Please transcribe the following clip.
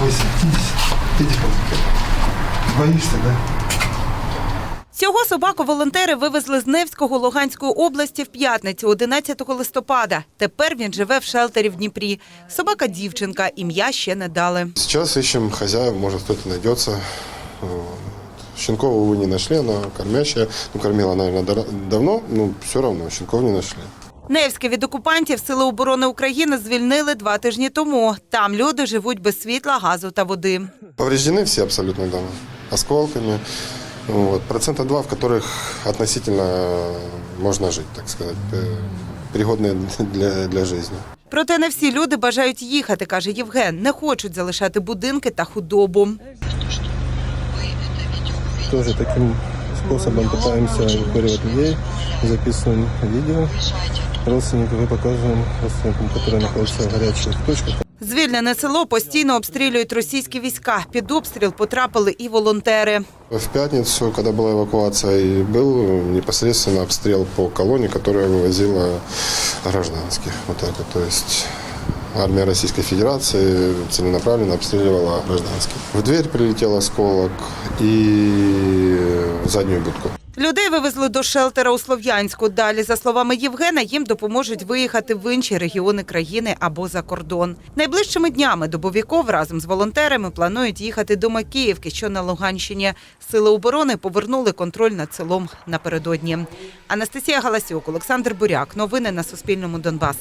бойся, иди ко да? Цього собаку волонтери вивезли з Невського Луганської області в п'ятницю, 11 листопада. Тепер він живе в шелтері в Дніпрі. Собака дівчинка, ім'я ще не дали. Сейчас ищем хозяев, может кто-то найдется. Вот. Щенкова, увы, не нашли, она кормящая. Ну, кормила, дара- давно, но все равно щенков не нашли. Невське від окупантів Сили оборони України звільнили два тижні тому. Там люди живуть без світла, газу та води. Повреждены все абсолютно дома, осколками. Вот. Процента два, в которых относительно э, можно жить, так сказать, э, пригодные для, для жизни. Проте не всі люди бажають їхати, каже Євген. Не хочуть залишати будинки та худобу. Тоже таким способом пытаемся эвакуировать людей, записываем видео родственников и показываем родственникам, которые находятся в горячих точках. Звільнене село постійно обстрілюють російські війська. Під обстріл потрапили і волонтери. В пятницу, когда была эвакуация, и был непосредственно обстрел по колонне, которая вывозила гражданских. Вот армия Российской Федерации целенаправленно обстреливала гражданских. В дверь прилетел осколок и в заднюю будку. Людей вивезли до шелтера у Слов'янську. Далі, за словами Євгена, їм допоможуть виїхати в інші регіони країни або за кордон. Найближчими днями Добовіков разом з волонтерами планують їхати до Макіївки, що на Луганщині. Сили оборони повернули контроль над селом напередодні. Анастасія Галасюк, Олександр Буряк. Новини на Суспільному. Донбас.